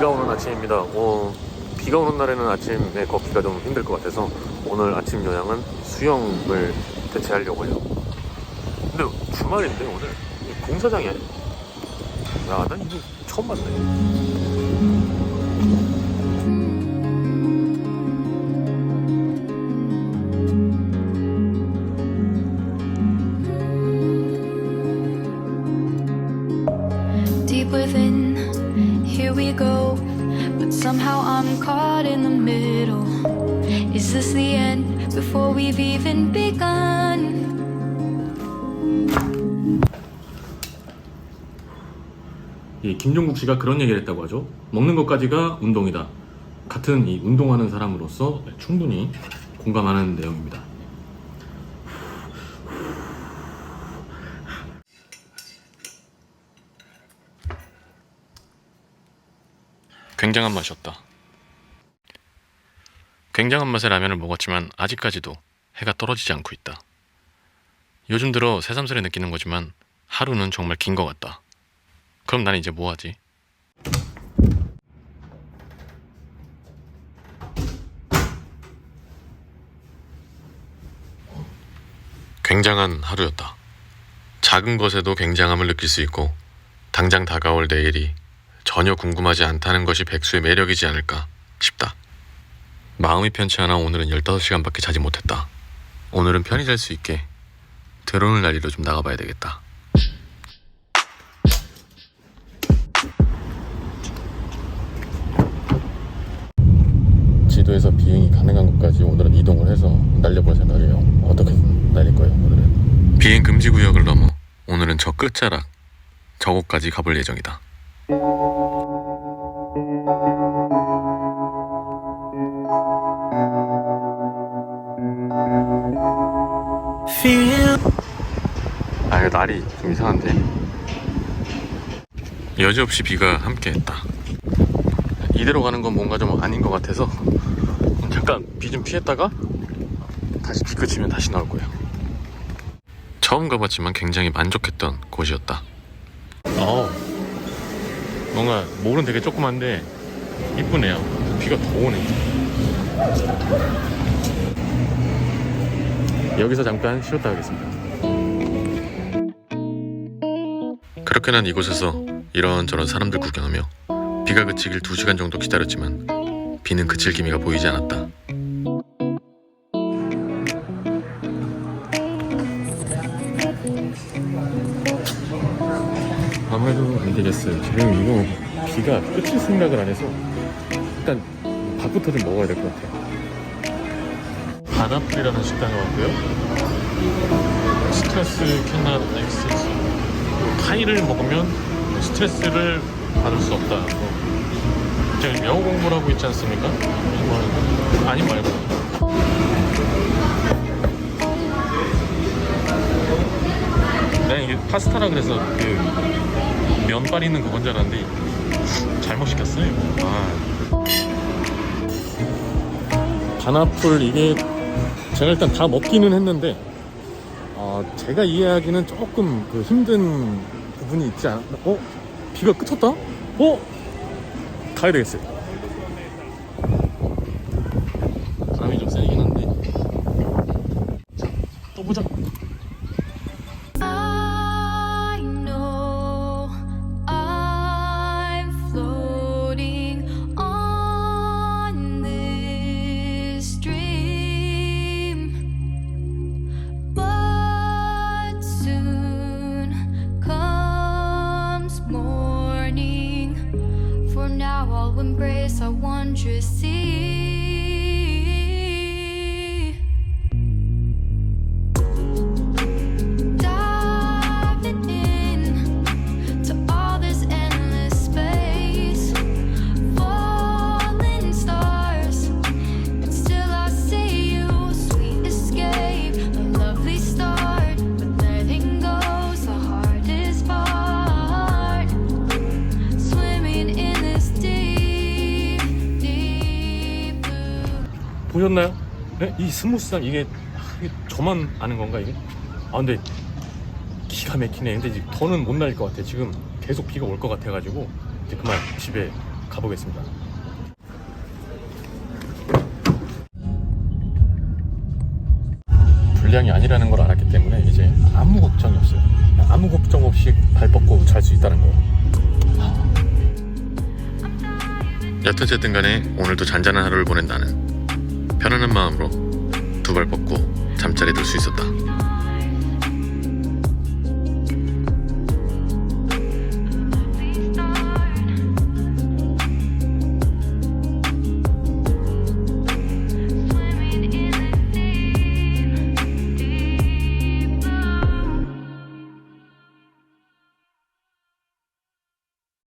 비가 오는 아침입니다. 어, 비가 오는 날에는 아침에 걷기가 좀 힘들 것 같아서 오늘 아침 요양은 수영을 대체하려고 해요. 근데 주말인데 오늘 공사장이야. 야, 난 이거 처음 봤네. but somehow I'm caught in the middle. Is this the end before we've even begun? 이 김종국 씨가 그런 얘기를 했다고 하죠. 먹는 것까지가 운동이다. 같은 이 운동하는 사람으로서 충분히 공감하는 내용입니다. 굉장한 맛이었다. 굉장한 맛의 라면을 먹었지만 아직까지도 해가 떨어지지 않고 있다. 요즘 들어 새삼스레 느끼는 거지만 하루는 정말 긴 것 같다. 그럼 난 이제 뭐 하지? 굉장한 하루였다. 작은 것에도 굉장함을 느낄 수 있고 당장 다가올 내일이 전혀 궁금하지 않다는 것이 백수의 매력이지 않을까 싶다. 마음이 편치 않아 오늘은 15시간밖에 자지 못했다. 오늘은 편히 잘 수 있게 드론을 날리러 좀 나가봐야 되겠다. 지도에서 비행이 가능한 곳까지 오늘은 이동을 해서 날려볼 생각이에요. 어떻게 날릴 거예요, 오늘은? 비행 금지 구역을 넘어 오늘은 저 끝자락 저곳까지 가볼 예정이다. 아, 이거 날이 좀 이상한데. 여지없이 비가 함께했다. 이대로 가는 건 뭔가 좀 아닌 것 같아서 잠깐 비 좀 피했다가 다시 비 그치면 다시 나올 거예요. 처음 가봤지만 굉장히 만족했던 곳이었다. 어, 뭔가 몰은 되게 조그만데 이쁘네요. 비가 더 오네. 여기서 잠깐 쉬었다 가겠습니다. 그렇게 난 이곳에서 이런저런 사람들 구경하며 비가 그치길 2시간 정도 기다렸지만 비는 그칠 기미가 보이지 않았다. 되겠어요. 지금 이거 비가 끝일 생각을 안 해서 일단 밥부터 좀 먹어야 될 것 같아요. 바나풀이라는 식당에 왔고요. 스트레스 캐나 엑스스 파이를 먹으면 스트레스를 받을 수 없다. 뭐 제가 영어 공부를 하고 있지 않습니까? 뭐, 아니 말고. 내가 이게 파스타라 그래서 그 면발 있는 그건 줄 알았는데 잘못 시켰어요. 아. 바나풀 이게 제가 일단 다 먹기는 했는데 어, 제가 이해하기는 조금 그 힘든 부분이 있지 않나? 어? 비가 그쳤다? 어? 가야 되겠어요. Embrace our wondrous sea. 보셨나요? 네? 이 스무스한 이게, 아, 이게 저만 아는 건가 이게? 아 근데 기가 막히네. 근데 이제 더는 못 날릴 것 같아. 지금 계속 비가 올 것 같아가지고 이제 그만 집에 가보겠습니다. 불량이 아니라는 걸 알았기 때문에 이제 아무 걱정이 없어요. 아무 걱정 없이 발 뻗고 잘 수 있다는 거. 여튼 어쨌든 간에 오늘도 잔잔한 하루를 보낸 나는 편안한 마음으로 두 발 뻗고.